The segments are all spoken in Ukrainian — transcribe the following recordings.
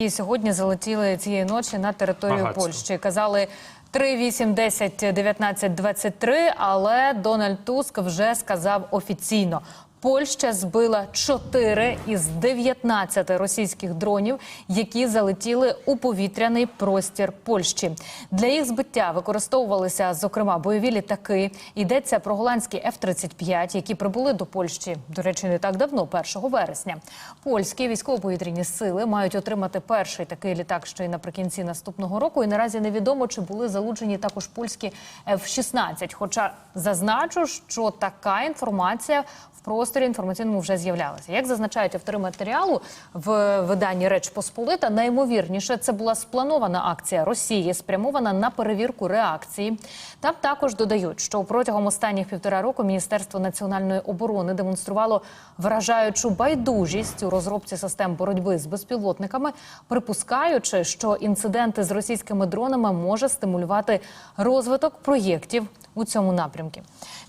І сьогодні залетіли цієї ночі на територію Багатство. Польщі. Казали 3, 8, 10, 19, 23, але Дональд Туск вже сказав офіційно. Польща збила 4 із 19 російських дронів, які залетіли у повітряний простір Польщі. Для їх збиття використовувалися зокрема бойові літаки. Йдеться про голландські F-35, які прибули до Польщі. До речі, не так давно, 1 вересня. Польські військово-повітряні сили мають отримати перший такий літак ще й наприкінці наступного року. І наразі невідомо, чи були залучені також польські F-16. Хоча зазначу, що така інформація в просторі інформаційному вже з'являлася. Як зазначають автори матеріалу в виданні Реч Посполита, найімовірніше це була спланована акція Росії, спрямована на перевірку реакції. Там також додають, що протягом останніх півтора року Міністерство національної оборони демонструвало вражаючу байдужість у розробці систем боротьби з безпілотниками, припускаючи, що інциденти з російськими дронами може стимулювати розвиток проєктів у цьому напрямку.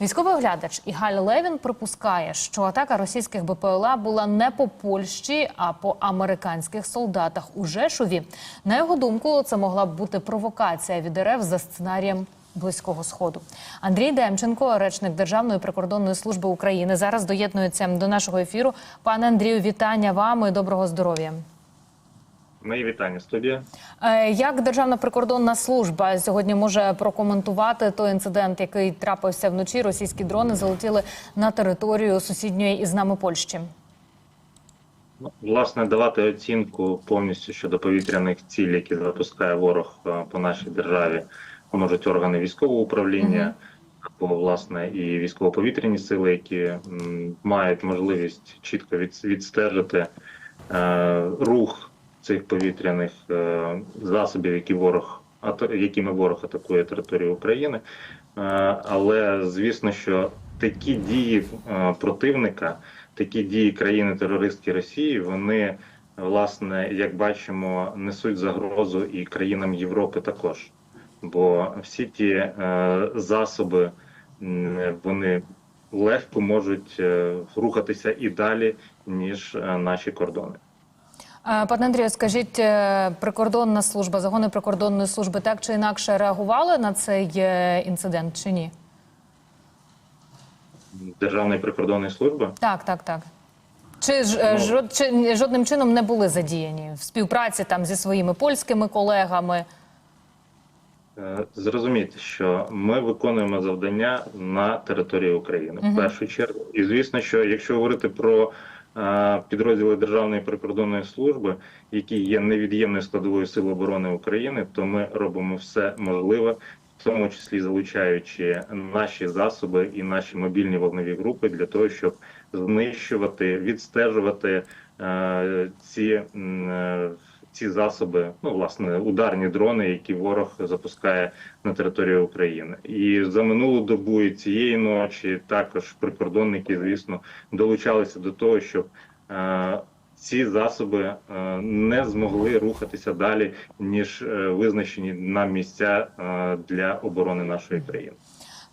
Військовий оглядач Ігаль Левін припускає, що атака російських БПЛА була не по Польщі, а по американських солдатах у Жешові. На його думку, це могла б бути провокація від РФ за сценарієм. Близького сходу Андрій Демченко, речник Державної прикордонної служби України, зараз доєднується до нашого ефіру. Пане Андрію, вітання вам і доброго здоров'я. Мої вітання, студія. Е, Як Державна прикордонна служба сьогодні може прокоментувати той інцидент, який трапився вночі? Російські дрони залетіли на територію сусідньої із нами Польщі. Ну, власне, давати оцінку повністю щодо повітряних цілей, які запускає ворог е, по нашій державі, можуть органи військового управління, або власне і військово-повітряні сили, які мають можливість чітко від, відстежити е, рух цих повітряних е, засобів, які ворог якими ворог атакує територію України. Е, але звісно, що такі дії е, противника, такі дії країни-терористки Росії, вони власне, як бачимо, несуть загрозу і країнам Європи також. Бо всі ті засоби вони легко можуть рухатися і далі, ніж наші кордони. Пане Андрію, скажіть, е, прикордонна служба, загони прикордонної служби так чи інакше реагували на цей е, інцидент чи ні? Державної прикордонної служби Так, так, так. Чи, ж, е, Ну. жод- чи жодним чином не були задіяні в співпраці там зі своїми польськими колегами? Зрозумійте, що ми виконуємо завдання на території України в першу чергу. І звісно, що якщо говорити про підрозділи Державної прикордонної служби, які є невід'ємною складовою сил оборони України, то ми робимо все можливе, в тому числі залучаючи наші засоби і наші мобільні вогневі групи для того, щоб знищувати, відстежувати е, ці. е, ці засоби, ну власне, ударні дрони, які ворог запускає на територію України, і за минулу добу і цієї ночі також прикордонники, звісно, долучалися до того, щоб е, ці засоби е, не змогли рухатися далі ніж е, визначені нам місця е, для оборони нашої країни.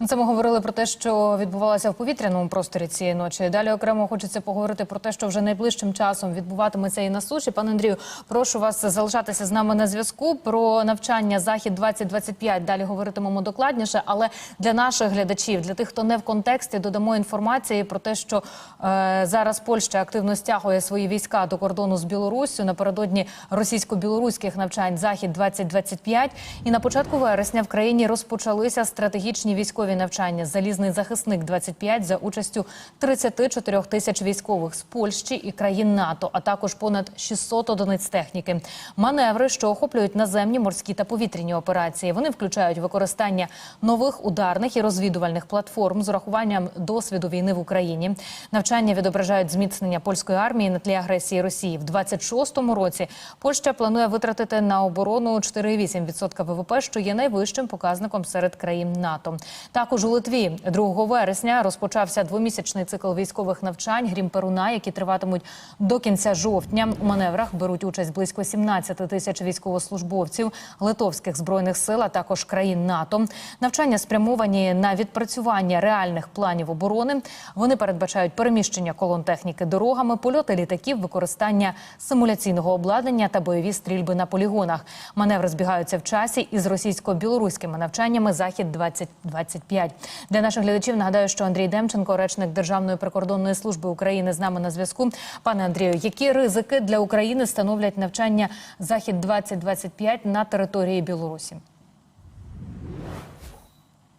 Ну, Це ми говорили про те, що відбувалося в повітряному просторі цієї ночі. Далі окремо хочеться поговорити про те, що вже найближчим часом відбуватиметься і на суші. Пане Андрію, прошу вас залишатися з нами на зв'язку. Про навчання захід 2025 Далі говоритимемо докладніше. Але для наших глядачів, для тих, хто не в контексті, додамо інформації про те, що е, зараз Польща активно стягує свої війська до кордону з Білоруссю напередодні російсько-білоруських навчань захід 2025 І на початку вересня в країні розпочалися стратегічні військові навчання. Залізний захисник 25 за участю 34 тисяч військових з Польщі і країн НАТО, а також понад 600 одиниць техніки. Маневри, що охоплюють наземні, морські та повітряні операції. Вони включають використання нових ударних і розвідувальних платформ з урахуванням досвіду війни в Україні. Навчання відображають зміцнення польської армії на тлі агресії Росії. В 26-му році Польща планує витратити на оборону 4,8% ВВП, що є найвищим показником серед країн НАТО. Також у Литві 2 вересня розпочався двомісячний цикл військових навчань Грім Перуна, які триватимуть до кінця жовтня. У маневрах беруть участь близько 17 тисяч військовослужбовців литовських збройних сил, а також країн НАТО. Навчання спрямовані на відпрацювання реальних планів оборони. Вони передбачають переміщення колон техніки дорогами, польоти літаків, використання симуляційного обладнання та бойові стрільби на полігонах. Маневри збігаються в часі із російсько-білоруськими навчаннями Захід 2025 Для наших глядачів нагадаю, що Андрій Демченко, речник Державної прикордонної служби України, з нами на зв'язку. Пане Андрію, які ризики для України становлять навчання Захід 2025 на території Білорусі?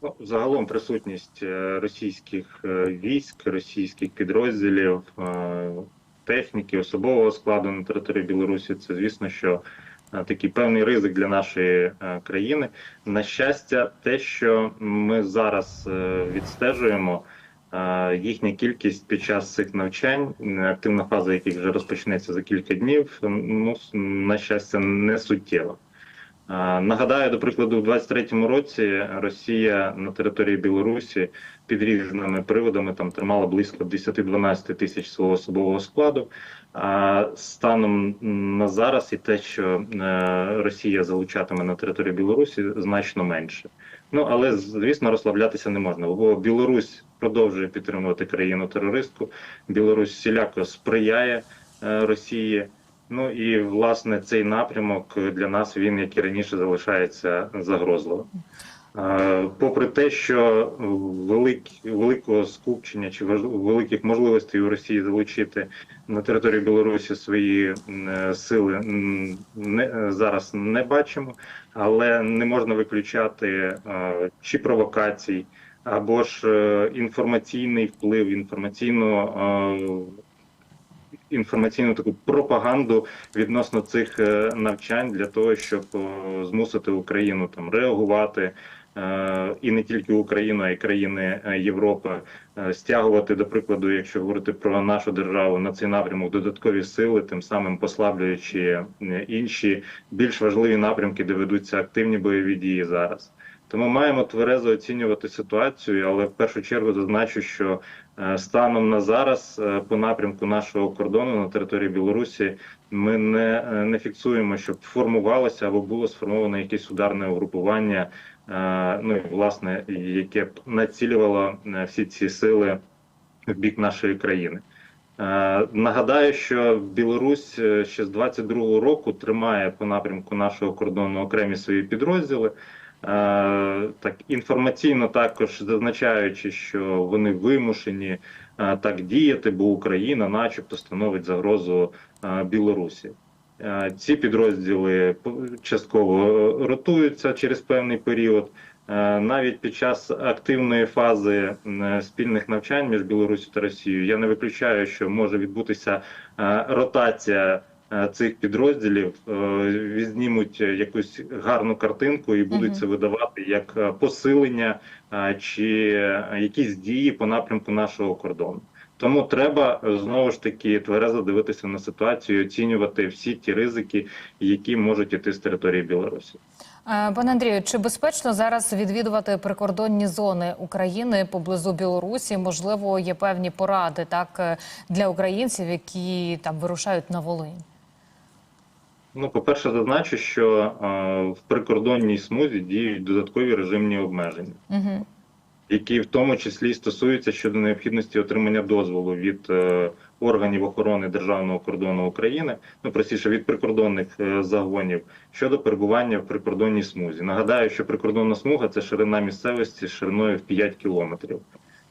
Ну, загалом присутність е, російських е, військ, російських підрозділів, е, техніки, особового складу на території Білорусі це звісно, що такий певний ризик для нашої е, країни. На щастя, те, що ми зараз е, відстежуємо. е, Їхня кількість під час цих навчань, е, активна фаза яких вже розпочнеться за кілька днів, ну на щастя, не суттєва. Нагадаю, до прикладу, у 23-му році Росія на території Білорусі під різними приводами там тримала близько 10-12 тисяч свого особового складу. А станом на зараз і те, що е, Росія залучатиме на територію Білорусі, значно менше. Ну але звісно, розслаблятися не можна. Бо Білорусь продовжує підтримувати країну терористку. Білорусь всіляко сприяє е, Росії. Ну і власне цей напрямок для нас він, як і раніше, залишається загрозливим. Е, Попри те, що велик, великого скупчення чи великих можливостей у Росії залучити на територію Білорусі свої сили не, зараз не бачимо, але не можна виключати е, чи провокацій, або ж е, інформаційний вплив, інформаційно е, інформаційну таку пропаганду відносно цих е, навчань для того, щоб змусити Україну там реагувати. е, І не тільки Україну, а й країни е, Європи стягувати, до прикладу, якщо говорити про нашу державу на цей напрямок додаткові сили, тим самим послаблюючи інші більш важливі напрямки, де ведуться активні бойові дії зараз. Тому маємо тверезо оцінювати ситуацію, але в першу чергу зазначу, що е, станом на зараз е, по напрямку нашого кордону на території Білорусі ми не, е, не фіксуємо, щоб формувалося або було сформовано якесь ударне угрупування, ну власне яке б націлювало всі ці сили в бік нашої країни. Нагадаю, що Білорусь ще з 22-го року тримає по напрямку нашого кордону окремі свої підрозділи. Е, Так інформаційно також зазначаючи, що вони вимушені е, так діяти, бо Україна, начебто, становить загрозу е, Білорусі. Ці підрозділи частково ротуються через певний період. Навіть під час активної фази спільних навчань між Білорусі та Росією я не виключаю, що може відбутися ротація цих підрозділів, е, якусь гарну картинку і будуть це видавати як е, посилення е, чи е, якісь дії по напрямку нашого кордону. Тому треба е, знову ж таки тверезо дивитися на ситуацію, і оцінювати всі ті ризики, які можуть іти з території Білорусі. Е, Пане Андрію, чи безпечно зараз відвідувати прикордонні зони України поблизу Білорусі? Можливо, є певні поради так е, для українців, які там вирушають на Волинь? Ну, по-перше, зазначу, що е, в прикордонній смузі діють додаткові режимні обмеження, Угу. які в тому числі стосуються щодо необхідності отримання дозволу від е, органів охорони державного кордону України, ну простіше від прикордонних е, загонів щодо перебування в прикордонній смузі. Нагадаю, що прикордонна смуга це ширина місцевості шириною в 5 кілометрів.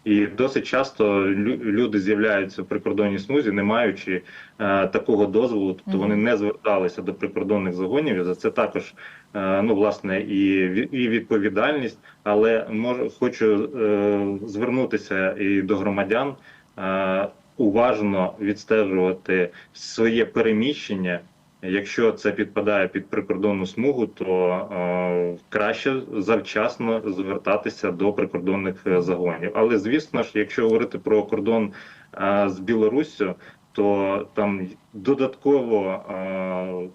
І досить часто лю- люди з'являються в прикордонній смузі, не маючи е, такого дозволу, тобто вони не зверталися до прикордонних загонів. І за це також е, ну власне і, і відповідальність. Але можу хочу е, звернутися і до громадян е, уважно відстежувати своє переміщення. Якщо це підпадає під прикордонну смугу, то е, краще завчасно звертатися до прикордонних е, загонів. Але звісно ж, якщо говорити про кордон е, з Білоруссю, то там додатково е,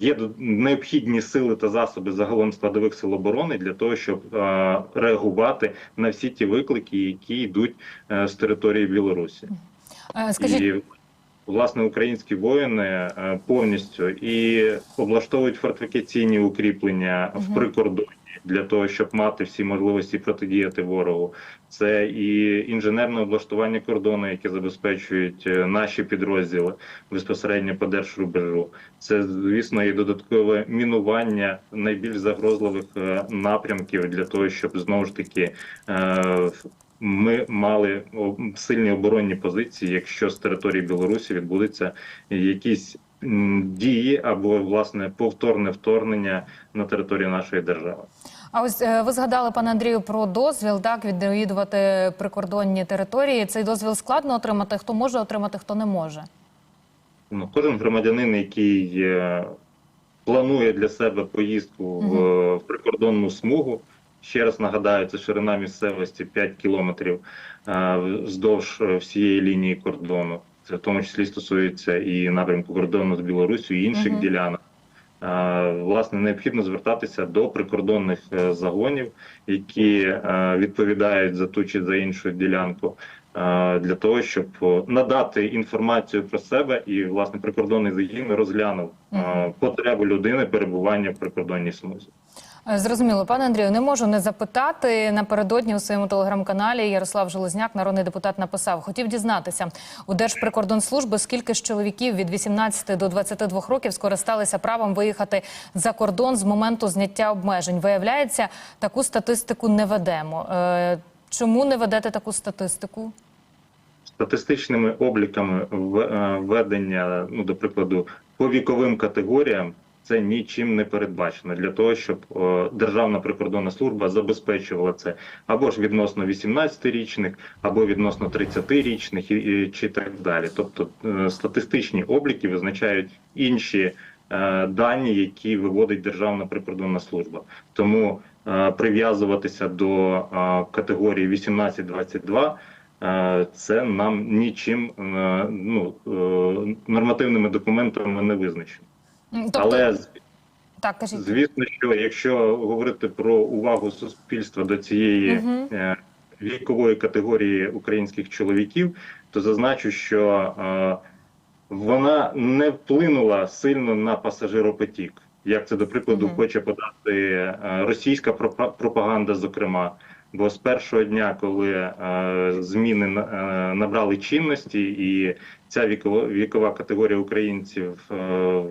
є необхідні сили та засоби загалом складових сил оборони для того, щоб е, реагувати на всі ті виклики, які йдуть е, з території Білорусі. Е, Скажіть, І власне українські воїни е, повністю і облаштовують фортифікаційні укріплення в прикордоні для того, щоб мати всі можливості протидіяти ворогу. Це і інженерне облаштування кордону, яке забезпечують е, наші підрозділи безпосередньо по держрубежу. Це звісно і додаткове мінування найбільш загрозливих е, напрямків для того, щоб знову ж таки. Ми мали сильні оборонні позиції, якщо з території Білорусі відбудуться якісь дії або власне повторне вторгнення на територію нашої держави. а ось е, ви згадали, пане Андрію, про дозвіл так відвідувати прикордонні території. Цей дозвіл складно отримати. Хто може отримати, хто не може. Ну, кожен громадянин, який е, планує для себе поїздку в, в прикордонну смугу. Ще раз нагадаю, це ширина місцевості 5 кілометрів е, вздовж е, всієї лінії кордону. Це в тому числі стосується і напрямку кордону з Білорусі, і інших Мгм. ділянок. Е, Власне, необхідно звертатися до прикордонних загонів, які відповідають за ту чи за іншу ділянку, для того, щоб надати інформацію про себе, і власне прикордонний загін розглянув потребу людини перебування в прикордонній смузі. Е, Зрозуміло, пане Андрію, не можу не запитати. Напередодні у своєму телеграм-каналі Ярослав Железняк, народний депутат, написав: хотів дізнатися у Держприкордонслужби, скільки ж чоловіків від 18 до 22 років скористалися правом виїхати за кордон з моменту зняття обмежень. Виявляється, таку статистику не ведемо. Е, Чому не ведете таку статистику? статистичними обліками е, ну до прикладу, по віковим категоріям. Це нічим не передбачено для того, щоб о, Державна прикордонна служба забезпечувала це або ж відносно 18-річних, або відносно 30-річних, і, і, чи так далі. Тобто е, статистичні обліки визначають інші е, дані, які виводить Державна прикордонна служба. Тому е, прив'язуватися до е, категорії 18-22 Е, це нам нічим е, ну, е, нормативними документами не визначено. Тобто, Але так кажіть. звісно, що якщо говорити про увагу суспільства до цієї е, вікової категорії українських чоловіків, то зазначу, що е, вона не вплинула сильно на пасажиропотік. Як це до прикладу Мгм. хоче подати е, російська пропаганда, зокрема. Бо з першого дня, коли е, зміни набрали чинності, і ця вікова, вікова категорія українців е,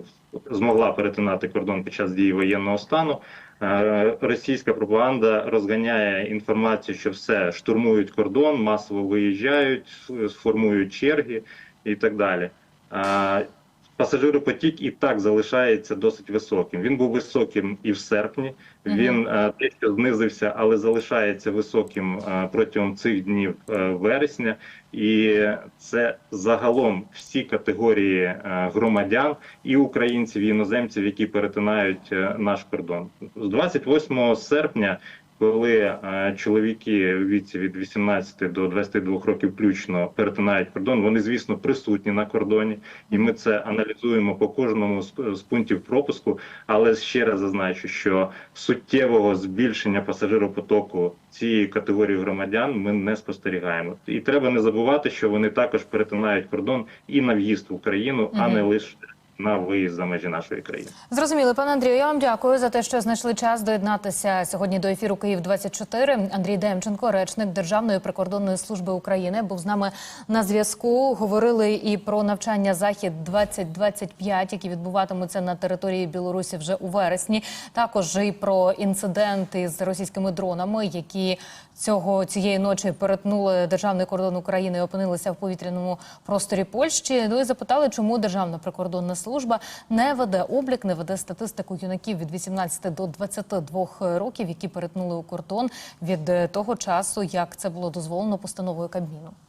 змогла перетинати кордон під час дії воєнного стану, е, російська пропаганда розганяє інформацію, що все штурмують кордон, масово виїжджають, сформують черги і так далі. Пасажиропотік і так залишається досить високим. Він був високим і в серпні. Він е, дещо знизився, але залишається високим е, протягом цих днів е, вересня. І це загалом всі категорії е, громадян і українців, і іноземців, які перетинають наш кордон. З 28 серпня, коли е, чоловіки у віці від 18 до 22 років включно перетинають кордон, вони звісно присутні на кордоні, і ми це аналізуємо по кожному з пунктів пропуску. Але ще раз зазначу, що суттєвого збільшення пасажиропотоку цієї категорії громадян ми не спостерігаємо. І треба не забувати, що вони також перетинають кордон і на в'їзд в Україну, а не лише на виїзд за межі нашої країни. Зрозуміло, пане Андрію. Я вам дякую за те, що знайшли час доєднатися сьогодні до ефіру Київ 24 Андрій Демченко, речник Державної прикордонної служби України, був з нами на зв'язку. Говорили і про навчання захід 2025 які відбуватимуться на території Білорусі вже у вересні. Також і про інциденти з російськими дронами, які цього цієї ночі перетнули державний кордон України і опинилися в повітряному просторі Польщі. Ну і запитали, чому Державна прикордонна служба не веде облік, не веде статистику юнаків від 18 до 22 років, які перетнули у кордон від того часу, як це було дозволено постановою Кабміну.